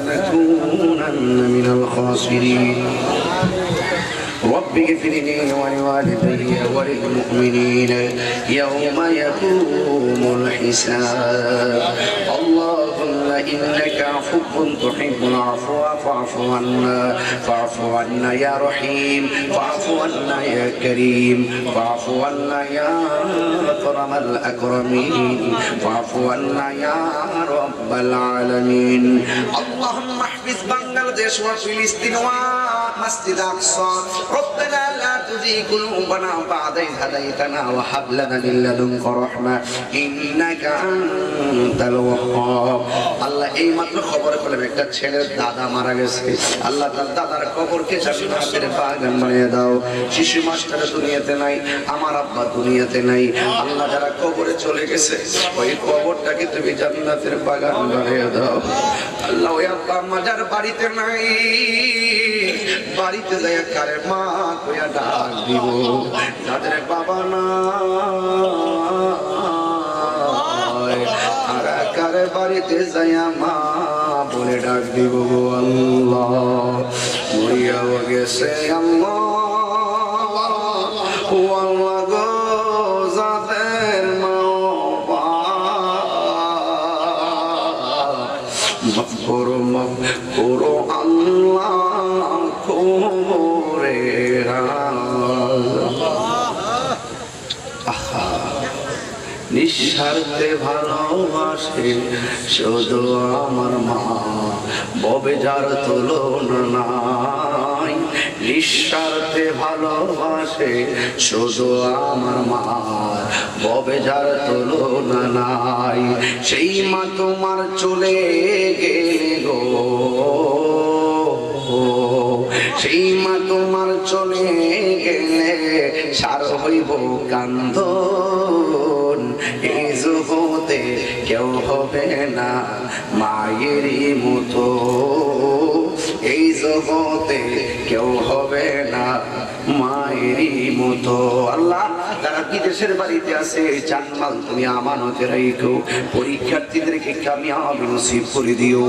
لنكونن من الخاسرين. رب اغفر لي ولوالدي وللمؤمنين يوم يقوم الحساب. اللهم إنك عفو تحب العفو فاعف عنا فاعف عنا يا رحيم فاعف عنا يا كريم فاعف عنا يا أكرم الأكرمين فاعف عنا يا رب العالمين. اللهم احفظ بنغلاديش وفلسطين ومسجد أقصى. ربنا لا تزغ قلوبنا بعد إذ هديتنا وهب لنا من لدنك رحمة إنك أنت الوهاب আল্লাহ এই মাত্র খবর পেলাম একটা ছেলের দাদা মারা গেছে আল্লাহ তার দাদার কবরকে জান্নাতের বাগান বানিয়ে দাও শিশু মাস্টার দুনিয়াতে নাই আমার আব্বা দুনিয়াতে নাই আল্লাহ যারা কবরে চলে গেছে ওই কবরটাকে তুমি জান্নাতের বাগান বানিয়ে দাও আল্লাহ আল্লাহ বাড়িতে নাই। বাড়িতে যায় কারে মা কইয়া ডাক দিব। তাদের বাবা না আর কারে বাড়িতে যায় মা বলে ডাক দিব। আল্লাহ। নিঃস্বার্থে ভালোবাসে শুধু আমার মা ববে যার তুলনা নিঃস্বার্থে ভালোবাসে, শুধু আমার মা। ববে যার তুলনা নাই, সেই মা তোমার চলে গেলে। গো সেই মা তোমার চলে গেলে সার হইব কান্দ এই কেউ হবে না মায়েরই মতো। জগতে কেউ হবে না মায়েরই মতো। আল্লাহ তারা বিদেশের বাড়িতে আছে জানমাল তুমি আমানতে রাইখো। পরীক্ষার্থীদেরকে কামিয়াবি নসিব করে দিও।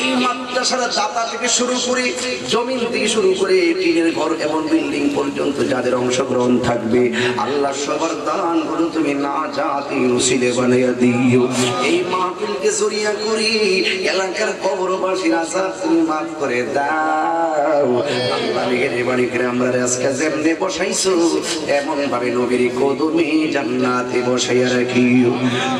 এই মাদ্রাসার দাতা থেকে শুরু করে, জমিন থেকে শুরু করে টিনের ঘর এবং বিল্ডিং পর্যন্ত যাদের অংশগ্রহণ থাকবে, আল্লাহ সবার দানগুলো তুমি না জাতি উসিলে বানাইয়া দিও। এই মাহফিলকে সরিয়া করি, এলাকার কবরবাসীর আশা তুমি মাফ করে দাও। আমরা আজকে যেমনে বসাইছো এমন ভাবে নবীর কদমে জান্নাতে বসাইয়া রাখিও।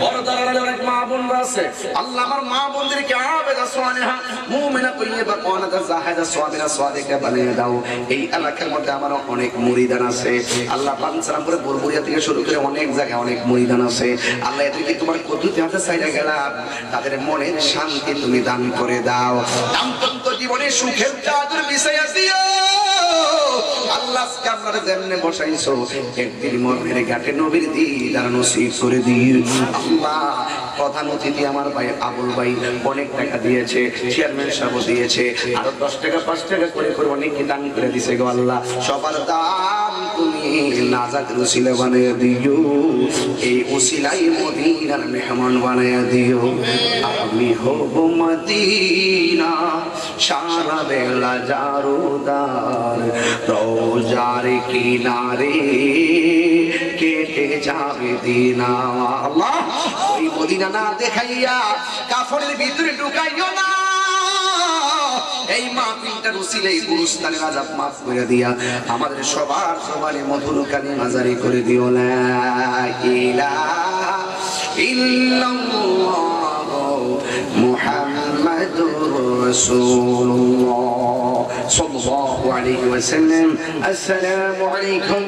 বড় অনেক মা বোনরা আছে। আল্লাহ আমার মা বোনদেরকে আবেদা সোয়ানেহা মুমিনা তৈয়বা কোয়ানাদা জাহেদা সোয়াবিনা সোয়াদিকা বানিয়ে দাও এই এলাকার মধ্যে আমার অনেক মুরিদান আছে। আল্লাহ পানসারামপুরে বুরবুরিয়া থেকে শুরু করে অনেক জায়গায় অনেক মুরিদান আছে। আল্লাহ এদেরকে তোমার কদুতে হাতে চাইরা গেলাম। তাদের মনের শান্তি তুমি দান করে দাও। দাম্পত্য জীবনে সুখের চাদর মিশাইয়া দিও। আল্লাহ আপনারা বসাইছো, একদিন মর্মের ঘাটে নবীর দিদার নসিব করে দিন। আল্লাহ প্রধান অতিথি আমার ভাই আবুল ভাই অনেক টাকা দিয়েছে চেয়ারম্যান সাহেব দিয়েছে, আরও দশ টাকা, পাঁচ টাকা করে করে অনেককে দান করে দিছে গো আল্লাহ। সবার দান তুমি নাজাদ রসিলা বানিয়ে দিও, এই উসিলাই মদিনার মেহমান বানিয়ে দিও। আমি হব মদিনা, সারা বেলা জারুদার, রোজার কিনারে কেটে যাবে দিনা আল্লাহ! মদিনা না দেখাইয়া কাফনের ভিতরে ঢুকাইও না। এই মাহফিলটা রসিলে এই গুরুস্থানের আজাব মাফ করে দিয়া আমাদের সবার সবারে মধুর কালী মাজারি করে দিও না। ইলাহা ইল্লাল্লাহ মুহাম্মাদুর রাসূলুল্লাহ সাল্লাল্লাহু আলাইহি ওয়াসাল্লাম। আসসালামু আলাইকুম